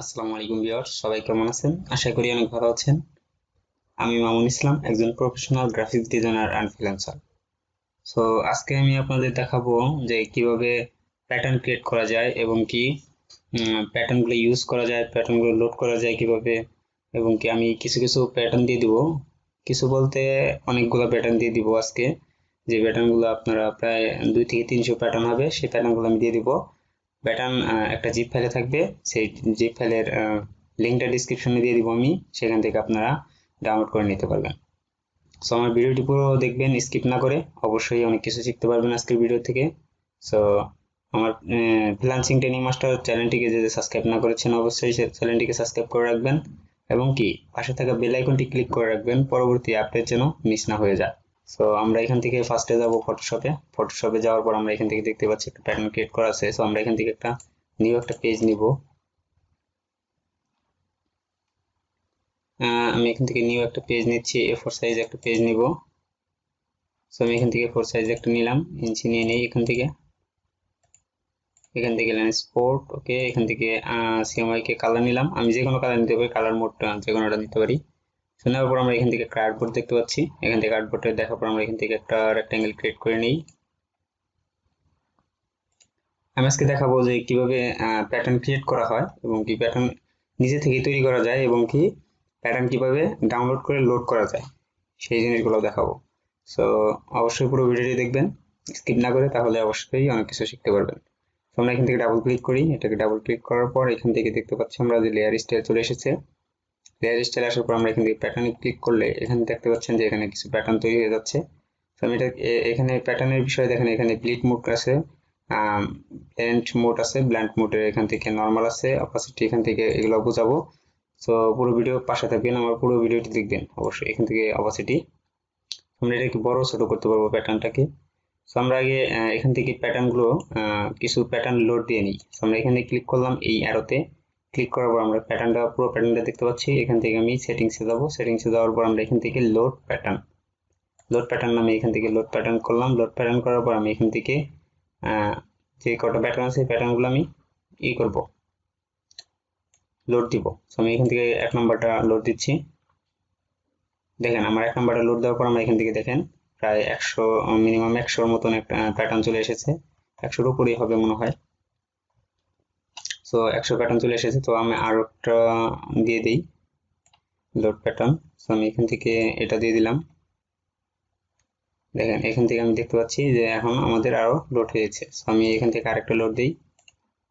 আসসালামু আলাইকুম ভিউয়ার্স, সবাই কেমন আছেন? আশা করি অনেক ভালো আছেন। আমি মামুন ইসলাম, একজন professional graphics designer and freelancer so আজকে আমি আপনাদের দেখাবো যে কীভাবে প্যাটার্ন ক্রিয়েট করা যায় এবং কি প্যাটার্নগুলো ইউজ করা যায় প্যাটার্নগুলো লোড করা যায় কীভাবে, এবং কি আমি কিছু কিছু প্যাটার্ন দিয়ে দিব। কিছু বলতে অনেকগুলো প্যাটার্ন দিয়ে দিব আজকে। যে প্যাটার্নগুলো আপনারা প্রায় দুই থেকে তিনশো প্যাটার্ন হবে, সেই প্যাটার্নগুলো আমি দিয়ে দিব। প্যাটার্ন একটা জিপ ফাইলে থাকবে। সেই জিপ ফাইলের লিঙ্কটা ডিসক্রিপশনে দিয়ে দিব আমি। সেখান থেকে আপনারা ডাউনলোড করে নিতে পারবেন। সো আমার ভিডিওটি পুরো দেখবেন স্কিপ না করে। অবশ্যই অনেক কিছু শিখতে পারবেন আজকের ভিডিও থেকে। সো আমার ফ্রিলান্সিং ট্রেনিং মাস্টার চ্যানেলটিকে যদি সাবস্ক্রাইব না করেছেন, অবশ্যই চ্যানেলটিকে সাবস্ক্রাইব করে রাখবেন। এবং কি, পাশে থাকা বেল আইকনটি ক্লিক করে রাখবেন। পরবর্তী আপডেট যেন মিস না হয়ে যায়। সো আমরা এখান থেকে ফার্স্টে যাব ফটোশপে ফটোশপে যাওয়ার পর আমরা এখান থেকে দেখতে পাচ্ছি একটা প্যাটার্ন ক্রিয়েট করা আছে। সো আমরা এখান থেকে একটা নিউ একটা পেজ নিব। আমি এখান থেকে নিউ একটা পেজ নিচ্ছি। এ ফোর সাইজ একটা পেজ নিব। সো আমি এখান থেকে ফোর সাইজ একটা নিলাম। ইঞ্চি নিয়ে নিই এখান থেকে। এখান থেকে স্পোর্ট ওকে এখান থেকে সিএমআই কে কালার নিলাম। আমি যে কোনো কালার নিতে পারি কালার মোডটা যে কোনোটা নিতে পারি। সো নেওয়ার পর আমরা এখান থেকে কার্ডবোর্ড দেখতে পাচ্ছি। এখান থেকে কার্ডবোর্ডে দেখার পর আমরা এখান থেকে একটা রেক্টাঙ্গেল ক্রিয়েট করে নিই। আমি আজকে দেখাবো যে কীভাবে প্যাটার্ন ক্রিয়েট করা হয় এবং কি প্যাটার্ন নিজে থেকেই তৈরি করা যায় এবং কি প্যাটার্ন কীভাবে ডাউনলোড করে লোড করা যায়, সেই জিনিসগুলো দেখাবো। সো অবশ্যই পুরো ভিডিওটি দেখবেন স্কিপ না করে তাহলে অবশ্যই অনেক কিছু শিখতে পারবেন। তো আমরা এখান থেকে ডাবল ক্লিক করি। এটাকে ডাবল ক্লিক করার পর এখান থেকে দেখতে পাচ্ছি আমরা যে লেয়ার স্টাইল চলে এসেছে। লেয়ার স্টাইল আসার পর আমরা এখান থেকে প্যাটার্নে ক্লিক করলে এখানে দেখতে পাচ্ছেন যে এখানে কিছু প্যাটার্ন তৈরি হয়ে যাচ্ছে। তো আমি এটা এখানে প্যাটার্নের বিষয়ে দেখেন, এখানে ব্লিড মোড আছে ব্ল্যান্ড মোড আছে ব্ল্যান্ড মোডের এখান থেকে নর্মাল আছে অপাসিটি এখান থেকে এগুলো বোঝাবো। তো পুরো ভিডিও পাশে থাকবেন, আমার পুরো ভিডিওটি দেখবেন, অবশ্যই এখান থেকে অপাসিটি আমরা এটাকে বড়, ছোট করতে পারব প্যাটার্নটাকে তো আমরা আগে এখান থেকে প্যাটার্নগুলো কিছু প্যাটার্ন লোড দিয়ে নিই। আমরা এখানে ক্লিক করলাম এই অ্যারোতে ক্লিক করার পর আমরা প্যাটার্নটা পুরো প্যাটার্নটা দেখতে পাচ্ছি। এখান থেকে আমি সেটিংসে যাব। সেটিংসে যাওয়ার পর আমরা এখান থেকে লোড প্যাটার্ন লোড প্যাটার্ন আমি এখান থেকে লোড প্যাটার্ন করলাম। লোড প্যাটার্ন করার পর আমি এখান থেকে যে কটা প্যাটার্ন আছে প্যাটার্নগুলো আমি ই করব। লোড দিব। সো আমি এখান থেকে এক নম্বরটা লোড দিচ্ছি। দেখেন, আমার এক নম্বরটা লোড দেওয়ার পর আমরা এখান থেকে দেখেন, প্রায় একশো মিনিমাম একশোর মতন একটা প্যাটার্ন চলে এসেছে। একশোর উপরেই হবে মনে হয়। সো একশো প্যাটার্ন চলে এসেছে, তো আমি আরও একটা দিয়ে দিই লোড প্যাটার্ন সো আমি এখান থেকে এটা দিয়ে দিলাম। দেখেন, এখান থেকে আমি দেখতে পাচ্ছি যে এখন আমাদের আরও লোড হয়েছে সো আমি এখান থেকে আরেকটা লোড দিই।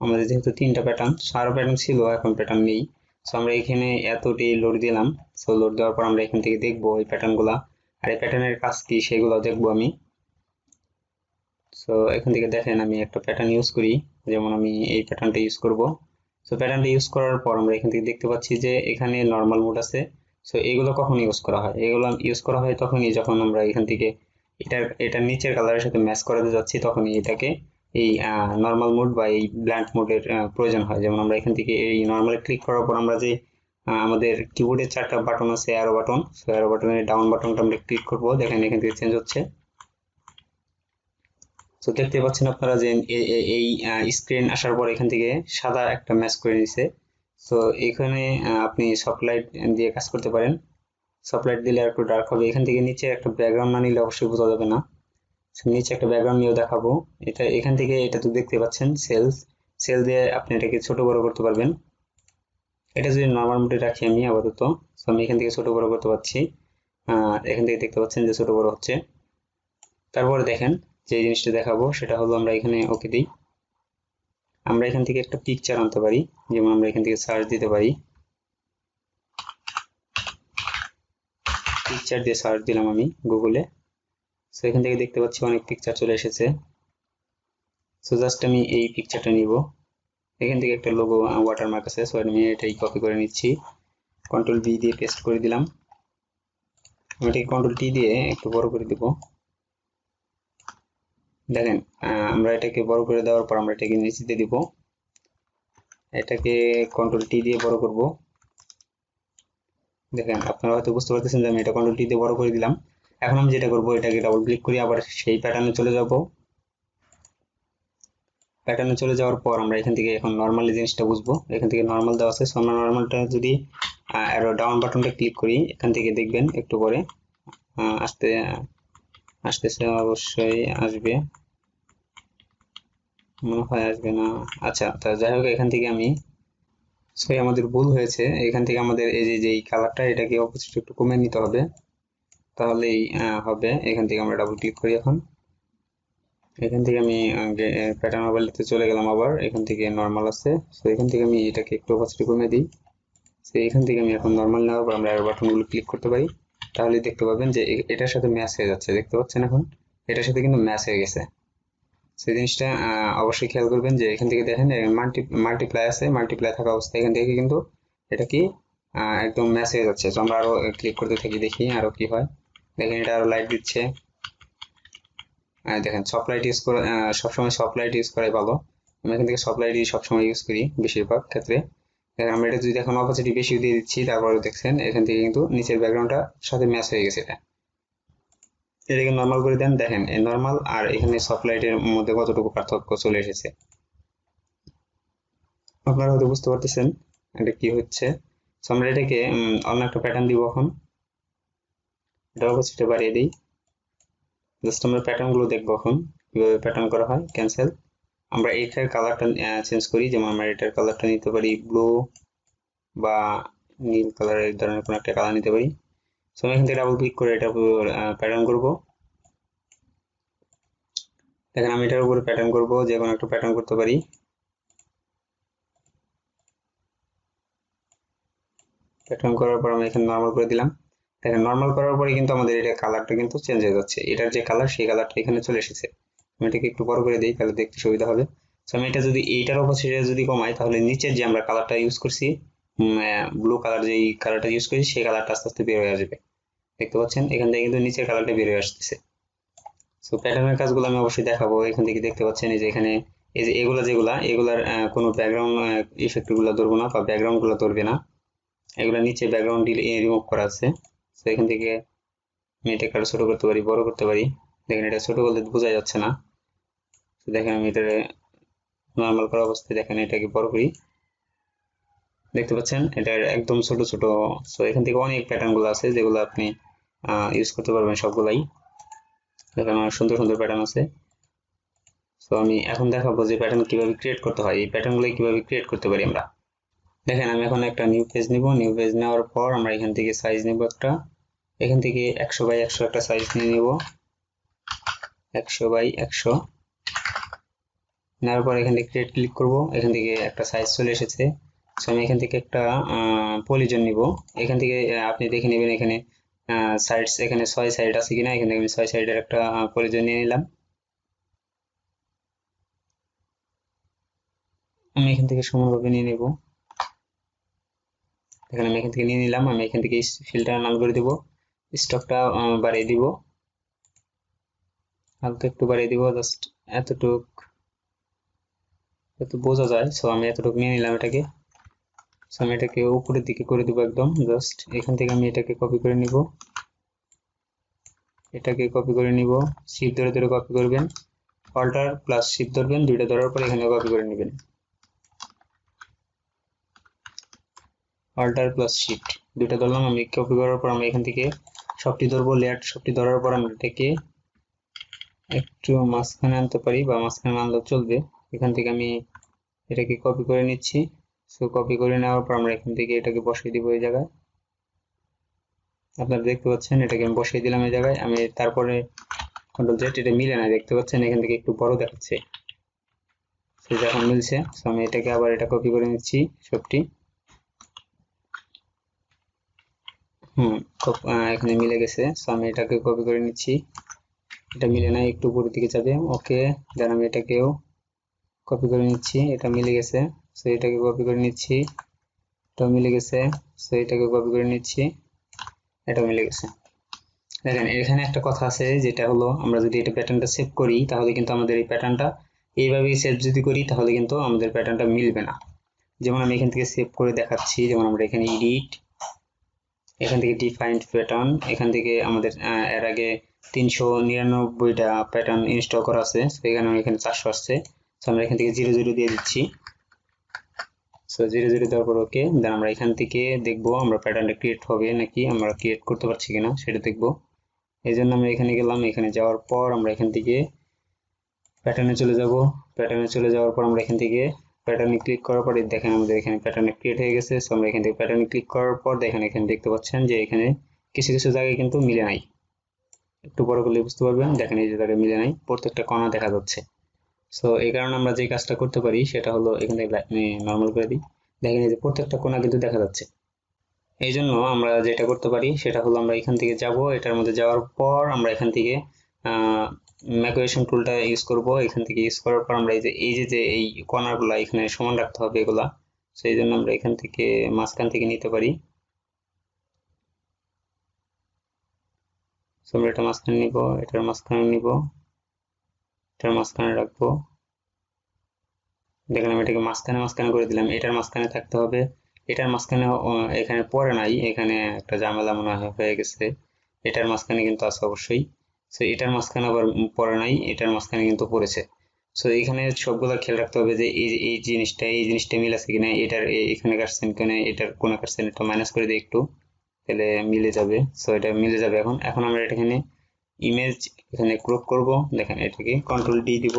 আমাদের যেহেতু তিনটা প্যাটার্ন আরও প্যাটার্ন ছিল, এখন প্যাটার্ন নেই। সো আমরা এখানে এতটি লোড দিলাম। সো লোড দেওয়ার পর আমরা এখান থেকে দেখব এই প্যাটার্নগুলা আর এই প্যাটার্নের কাজ কি, সেগুলো দেখব আমি। সো এখান থেকে দেখেন আমি একটা প্যাটার্ন ইউজ করি। যেমন আমি এই প্যাটার্নটা ইউজ করব। সো প্যাটার্নটা ইউজ করার পর আমরা এখান থেকে দেখতে পাচ্ছি যে এখানে নর্মাল মোড আছে। সো এগুলো কখন ইউজ করা হয়? এগুলো ইউজ করা হয় তখনই যখন আমরা এখান থেকে এটার এটার নিচের কালারের সাথে ম্যাচ করাতে যাচ্ছি, তখনই এটাকে এই নর্মাল মোড বা এই ব্ল্যান্ড মোডের প্রয়োজন হয়। যেমন আমরা এখান থেকে এই নর্মাল ক্লিক করার পর আমরা যে আমাদের কিবোর্ডের চারটা বাটন আছে অ্যারো বাটন সো অ্যারো বাটনের ডাউন বাটনটা আমরা ক্লিক করব। দেখেন এখান থেকে চেঞ্জ হচ্ছে। তো দেখতে পাচ্ছেন আপনারা যে এই স্ক্রিন আসার পর এখান থেকে সাদা একটা ম্যাচ করে নিছে। তো এখানে আপনি সফটলাইট দিয়ে কাজ করতে পারেন। সফটলাইট দিলে আর একটু ডার্ক হবে। এখান থেকে নিচে একটা ব্যাকগ্রাউন্ড না নিলে অবশ্যই বোঝা যাবে না। নিচে একটা ব্যাকগ্রাউন্ড নিয়েও দেখাবো। এটা, এখান থেকে এটা তো দেখতে পাচ্ছেন সেলস সেল দিয়ে আপনি এটাকে ছোট বড় করতে পারবেন। এটা যদি নর্মাল মোডে রাখি আমি আপাতত। তো আমি এখান থেকে ছোট বড় করতে পারছি। এখান থেকে দেখতে পাচ্ছেন যে ছোট বড় হচ্ছে। তারপরে দেখেন যে জিনিসটা দেখাবো, সেটা হলো আমরা এখানে ওকে দিই। আমরা এখান থেকে একটা পিকচার আনতে পারি, যেমন আমরা এখান থেকে সার্চ দিতে পারি। পিকচার দিয়ে সার্চ দিলাম আমি গুগলে সো এখান থেকে দেখতে পাচ্ছি অনেক পিকচার চলে এসেছে। সো জাস্ট আমি এই পিকচারটা নিব। এখান থেকে একটা লোগো ওয়াটারমার্ক আছে সো আমি এটাই কপি করে নিচ্ছি। কন্ট্রোল বি দিয়ে পেস্ট করে দিলাম। আমি এটাকে কন্ট্রোল টি দিয়ে একটু বড় করে দিব। দেখেন আমরা এটাকে বড় করে দেওয়ার পর আমরা এটাকে নিচে দিয়ে দিব। এটাকে কন্ট্রোল টি দিয়ে বড় করব। দেখেন, আপনারা হয়তো বুঝতে পারতেছেন যে আমি এটা কন্ট্রোল টি দিয়ে বড় করে দিলাম। এখন আমি যেটা করব, এটাকে ডাবল ক্লিক করি আবার সেই প্যাটার্নে চলে যাব। প্যাটার্নে চলে যাওয়ার পর আমরা এখান থেকে এখন নর্মালি জিনিসটা বুঝব। এখান থেকে নর্মাল দেওয়া আছে। সো আমরা নর্মালটা যদি ডাউন বাটনটা ক্লিক করি, এখান থেকে দেখবেন একটু পরে আসতে আসতেছে, অবশ্যই আসবে। মনে হয় আসবে না। আচ্ছা তা যাই হোক, এখান থেকে আমি সরি, আমাদের ভুল হয়েছে। এখান থেকে আমাদের এই যে, যেই কালারটা এটাকে অপোজিট একটু কমে নিতে হবে। তাহলেই হবে। এখান থেকে আমরা ডাবল ক্লিক করি এখন। এখান থেকে আমি প্যাটার্ন মোবাইলতে চলে গেলাম আবার। এখান থেকে নর্মাল আছে। সো এখান থেকে আমি এটাকে একটু অপোজিট কমে দিই। তো এখান থেকে আমি এখন নর্মাল নেওয়ার পর আমরা বাটনগুলো ক্লিক করতে পারি। তাহলে দেখতে পাবেন যে এটার সাথে ম্যাচ হয়ে যাচ্ছে। দেখতে পাচ্ছেন এখন? এটার সাথে কিন্তু ম্যাচ হয়ে গেছে। সেই জিনিসটা অবশ্যই খেয়াল করবেন যে এখান থেকে দেখেন মাল্টি মাল্টিপ্লাই আছে মাল্টিপ্লাই থাকা অবস্থায় এখান থেকে কিন্তু এটা কি একদম ম্যাচ হয়ে যাচ্ছে। তো আমরা আরও ক্লিক করতে থাকি, দেখি আরও কি হয়। দেখেন, এটা আরও লাইট দিচ্ছে। দেখেন সফট লাইট ইউজ করে সবসময় সফট লাইট ইউজ করাই ভালো। আমি এখান থেকে সফট লাইটই সবসময় ইউজ করি, বেশিরভাগ ক্ষেত্রে। আমরা এটা যদি এখন অপোজিটি বেশি দিয়ে দিচ্ছি, তারপরে দেখছেন এখান থেকে কিন্তু নিচের ব্যাকগ্রাউন্ডটা সাথে ম্যাচ হয়ে গেছে এটা। এটাকে নর্মাল করে দেন, দেখেন, এই নর্মাল আর এখানে সফট লাইটের মধ্যে কতটুকু পার্থক্য চলে এসেছে। আপনারা হয়তো বুঝতে পারতেছেন এটা কি হচ্ছে। আমরা এটাকে অন্য একটা প্যাটার্ন দিব এখন। এটা অপোজিটে বাড়িয়ে দিই। জাস্ট আমরা প্যাটার্নগুলো দেখব এখন, কীভাবে প্যাটার্ন করা হয় ক্যান্সেল আমরা এটার কালারটা চেঞ্জ করি। যেমন আমরা এটার কালারটা নিতে পারি ব্লু বা নীল কালারের ধরনের কোনো একটা কালার নিতে পারি। সো আমি এখান থেকে ডাবল ক্লিক করে এটার উপর প্যাটার্ন করব। দেখেন, আমি এটার উপরে প্যাটার্ন করব, যে কোনো একটা প্যাটার্ন করতে পারি। প্যাটার্ন করার পর আমি এখানে নর্মাল করে দিলাম। দেখেন নর্মাল করার পরে কিন্তু আমাদের এটা কালারটা কিন্তু চেঞ্জ হয়ে যাচ্ছে। এটার যে কালার সেই কালারটা এখানে চলে এসেছে। আমি এটাকে একটু বড় করে দিই, তাহলে দেখতে সুবিধা হবে। তো আমি এটা যদি এইটার অপোজিটে যদি কমাই তাহলে নিচের যে আমরা কালারটা ইউজ করছি ব্লু কালার যে কালারটা ইউজ করছি সেই কালারটা আস্তে আস্তে বের হয়ে আসবে। দেখতে পাচ্ছেন? এখান থেকে কিন্তু নিচের কালারটা বের হয়ে আসতেছে। সো প্যাটার্নের কাজগুলো আমি অবশ্যই দেখাবো। এখান থেকে দেখতে পাচ্ছেন এই যে এখানে, এই যে এগুলা যেগুলা, এগুলার কোনো ব্যাকগ্রাউন্ড ইফেক্টগুলো ধরবো না, বা ব্যাকগ্রাউন্ডগুলো ধরবে না। এগুলা নিচে ব্যাকগ্রাউন্ড রিমুভ করা আছে। তো এখান থেকে আমি এটাকে আরও ছোট করতে পারি, বড় করতে পারি। দেখেন এটা ছোট বলতে বোঝা যাচ্ছে না। দেখেন আমি এটা নর্মাল করা অবস্থায় দেখেন এটাকে বড় করি? দেখতে পাচ্ছেন? এটা একদম ছোট ছোট সো এখান থেকে অনেক প্যাটার্নগুলো আছে যেগুলো আপনি ইউজ করতে পারবেন সবগুলাই। দেখেন অনেক সুন্দর সুন্দর প্যাটার্ন আছে। তো আমি এখন দেখাবো যে প্যাটার্ন কীভাবে ক্রিয়েট করতে হয়। এই প্যাটার্নগুলো কীভাবে ক্রিয়েট করতে পারি আমরা? দেখেন আমি এখন একটা নিউ পেজ নিব। নিউ পেজ নেওয়ার পর আমরা এখান থেকে সাইজ নিব একটা। এখান থেকে একশো বাই একশো একটা সাইজ নিয়ে নিব। একশো বাই একশো। নেওয়ার পর এখান থেকে ক্রিয়েট ক্লিক করব। এখান থেকে একটা সাইজ চলে এসেছে। সো আমি এখান থেকে একটা পলিজন নিব। এখান থেকে আপনি দেখে নেবেন এখানে সাইডস এখানে ছয় সাইড আছে কিনা? এখান থেকে আমি ছয় সাইডের একটা পলিজন নিয়ে নিলাম। আমি এখান থেকে সমানভাবে নিয়ে নেব। এখানে আমি এখান থেকে নিয়ে নিলাম। আমি এখান থেকে ফিল্টার নাম করে দিব। স্টকটা বাড়িয়ে দিব। হালকা একটু বাড়িয়ে দিব। জাস্ট এতটুক। এত বোঝা যায়। সো আমি এতটুকু নিয়ে নিলাম এটাকে। সো আমি এটাকে উপরের দিকে করে দিব একদম জাস্ট এখান থেকে আমি এটাকে কপি করে নিব। এটাকে কপি করে নিব। শিপ ধরে ধরে কপি করবেন। অল্টার প্লাস শিপ ধরবেন, দুইটা ধরার পর এখানে কপি করে নেবেন। অল্টার প্লাস শিফট দুইটা ধরলাম, আমি কপি করার পর আমরা এখান থেকে সবটি ধরবো লেয়ার সবটি ধরার পর আমরা এটাকে একটু মাঝখানে আনতে পারি বা মাঝখানে আনলেও চলবে। এখান থেকে আমি এটাকে কপি করে নিচ্ছি। সো কপি করে নেওয়ার পর আমরা এখান থেকে এটাকে বসিয়ে দিব এই জায়গায়। আপনারা দেখতে পাচ্ছেন, এটাকে আমি বসিয়ে দিলাম এই জায়গায়। আমি তারপরে কন্ট্রোল জেড এটা মিলে না, দেখতে পাচ্ছেন? এখান থেকে একটু বড় দেখাচ্ছে। সেটা যখন মিলছে। সো আমি এটাকে আবার এটা কপি করে নিচ্ছি, সবটি। হুম এখানে মিলে গেছে। সো আমি এটাকে কপি করে নিচ্ছি। এটা মিলে না একটু উপরের দিকে যাবে। ওকে দেন আমি এটাকেও কপি করে নিচ্ছি, এটা মিলে গেছে সো এটাকে কপি করে নিচ্ছি, এটাও মিলে গেছে সো এটাকে কপি করে নিচ্ছি, এটাও মিলে গেছে। দেখেন, এখানে একটা কথা আছে, যেটা হলো আমরা যদি এটা প্যাটার্নটা সেভ করি, তাহলে কিন্তু আমাদের এই প্যাটার্নটা এইভাবেই সেভ যদি করি, তাহলে কিন্তু আমাদের প্যাটার্নটা মিলবে না। যেমন আমি এখান থেকে সেভ করে দেখাচ্ছি, যেমন আমরা এখানে এডিট এখান থেকে ডিফাইন্ড প্যাটার্ন এখান থেকে আমাদের এর আগে তিনশো নিরানব্বইটা প্যাটার্ন ইনস্টল করা আছে তো এখানে এখানে চারশো আসছে। সো আমরা এখান থেকে জিরো জিরো দিয়ে দিচ্ছি। সো জিরো জিরো দেওয়ার পর ওকে দেন আমরা এখান থেকে দেখব আমরা প্যাটার্নটা ক্রিয়েট হবে নাকি, আমরা ক্রিয়েট করতে পারছি কিনা সেটা দেখব। এই জন্য আমরা এখানে গেলাম, এখানে যাওয়ার পর আমরা এখান থেকে প্যাটার্নে চলে যাব। প্যাটার্নে চলে যাওয়ার পর আমরা এখান থেকে প্যাটার্নে ক্লিক করার পরে দেখেন আমাদের এখানে প্যাটার্নে ক্রিয়েট হয়ে গেছে। সো আমরা এখান থেকে প্যাটার্নে ক্লিক করার পর দেখেন এখানে দেখতে পাচ্ছেন যে এখানে কিছু কিছু জায়গায় কিন্তু মিলে নাই। একটু বড় করলে বুঝতে পারবেন, দেখেন এই যে জায়গায় মিলে নাই, প্রত্যেকটা কণা দেখা যাচ্ছে। সো এই কারণে আমরা যে কাজটা করতে পারি, সেটা হলো এখান নর্মাল করে দিই। দেখেন যে প্রত্যেকটা কোণা কিন্তু দেখা যাচ্ছে। এই জন্য আমরা যেটা করতে পারি, সেটা হলো আমরা এখান থেকে যাব, এটার মধ্যে যাওয়ার পর আমরা এখান থেকে ম্যাকুয়েশন টুলটা ইউজ করব। এখান থেকে ইউজ করার পর আমরা এই যে এই যে যে এই কর্নারগুলো এখানে সমান রাখতে হবে এগুলা সো এই জন্য আমরা এখান থেকে মাঝখান থেকে নিতে পারি। সো আমরা এটা মাঝখানে নিব, এটার মাঝখানে নিব। এটার মাঝখানে রাখব। দেখেন আমি এটাকে মাঝখানে মাঝখানে করে দিলাম। এটার মাঝখানে থাকতে হবে। এটার মাঝখানে এখানে পরে নাই। এখানে একটা ঝামেলা মনে হয়, হয়ে গেছে। এটার মাঝখানে কিন্তু আছে অবশ্যই। সো এটার মাঝখানে আবার পরে নাই। এটার মাঝখানে কিন্তু পড়েছে। সো এখানে সবগুলো খেয়াল রাখতে হবে যে, এই এই জিনিসটা এই জিনিসটা মিল আছে কিনা, এটার এখানে কাটছেন কিনা, এটার কোনো কাটছেন, এটা মাইনাস করে দিই একটু, তাহলে মিলে যাবে। সো এটা মিলে যাবে এখন। এখন আমরা এখানে ইমেজ এখানে ক্রপ করব। দেখেন এটাকে কন্ট্রোল ডি দিব।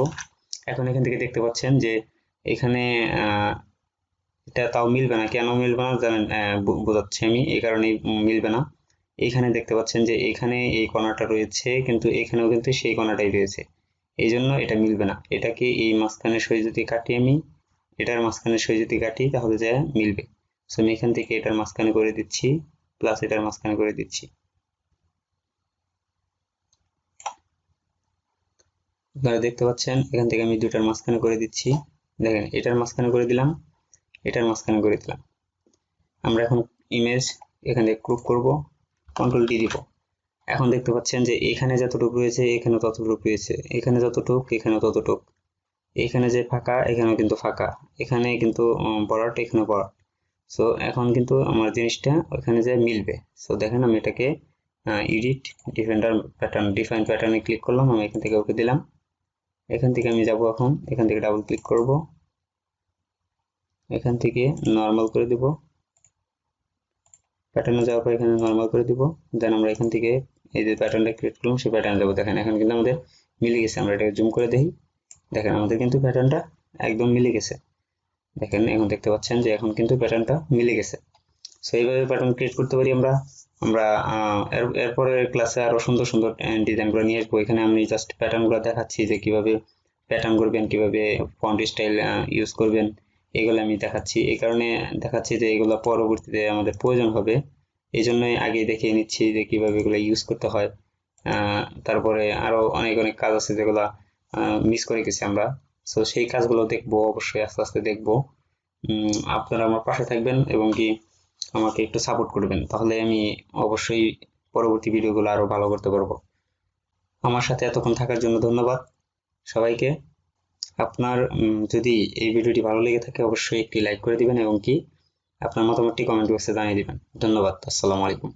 এখন এখান থেকে দেখতে পাচ্ছেন যে এখানে এটা তাও মিলবে না। কেন মিলবে না জানেন বোঝাচ্ছি আমি। এই কারণে মিলবে না। এখানে দেখতে পাচ্ছেন যে এখানে এই কণাটা রয়েছে, কিন্তু এখানেও কিন্তু সেই কণাটাই রয়েছে। এই জন্য এটা মিলবে না। এটাকে এই মাঝখানে সই যদি কাটি আমি, এটার মাঝখানে সই যদি কাটি, তাহলে যা মিলবে। সো আমি এখান থেকে এটার মাঝখানে করে দিচ্ছি প্লাস এটার মাঝখানে করে দিচ্ছি। আপনারা দেখতে পাচ্ছেন, এখান থেকে আমি দুটার মাঝখানে করে দিচ্ছি। দেখেন, এটার মাঝখানে করে দিলাম, এটার মাঝখানে করে দিলাম। আমরা এখন ইমেজ এখানে ক্রুপ করব কন্ট্রোল ডি দিব। এখন দেখতে পাচ্ছেন যে এখানে যতটুকু রয়েছে, এখানে ততটুকু রয়েছে। এখানে যতটুক, এখানে ততটুক। এখানে যে ফাঁকা, এখানেও কিন্তু ফাঁকা। এখানে কিন্তু বরাট এখানে বরাট। সো এখন কিন্তু আমার জিনিসটা ওখানে যে মিলবে। সো দেখেন আমি এটাকে এডিট ডিফেন্ডার প্যাটার্ন ডিফাইন প্যাটার্নে ক্লিক করলাম, আমি এখান থেকে ওকে দিলাম। এখান থেকে আমি যাব এখন। এখান থেকে ডাবল ক্লিক করব। এখান থেকে নর্মাল করে দিব। প্যাটার্নে যাওয়ার পর এখানে নর্মাল করে দিব। দেন আমরা এখান থেকে এই যে প্যাটার্নটা ক্রিয়েট করলাম, সেই প্যাটার্ন যাব দেখেন, এখন কিন্তু আমাদের মিলে গেছে। আমরা এটাকে জুম করে দেখি। দেখেন, আমাদের কিন্তু প্যাটার্নটা একদম মিলে গেছে। দেখেন, এখন দেখতে পাচ্ছেন যে এখন কিন্তু প্যাটার্নটা মিলে গেছে। সো এইভাবে প্যাটার্ন ক্রিয়েট করতে পারি আমরা আমরা এরপরে ক্লাসে আরও সুন্দর সুন্দর ডিজাইনগুলো নিয়ে আসব। এখানে আমি জাস্ট প্যাটার্নগুলো দেখাচ্ছি যে কীভাবে প্যাটার্ন করবেন, কীভাবে ফন্ট স্টাইল ইউজ করবেন, এগুলো আমি দেখাচ্ছি। এই কারণে দেখাচ্ছি যে এগুলো পরবর্তীতে আমাদের প্রয়োজন হবে। এই জন্যই আগে দেখিয়ে নিচ্ছি যে কীভাবে এগুলো ইউজ করতে হয়। তারপরে আরও অনেক অনেক কাজ আছে যেগুলো মিস করে গেছি আমরা। সো সেই কাজগুলো দেখব, অবশ্যই আস্তে আস্তে দেখব। আপনারা আমার পাশে থাকবেন এবং কি আমাকে একটু সাপোর্ট করবেন, তাহলে আমি অবশ্যই পরবর্তী ভিডিওগুলো আরও ভালো করতে পারব। আমার সাথে এতক্ষণ থাকার জন্য ধন্যবাদ সবাইকে। আপনার যদি এই ভিডিওটি ভালো লেগে থাকে, অবশ্যই একটি লাইক করে দিবেন এবং কি আপনার মতামতটি কমেন্ট বক্সে জানিয়ে দেবেন। ধন্যবাদ, আসসালামু আলাইকুম।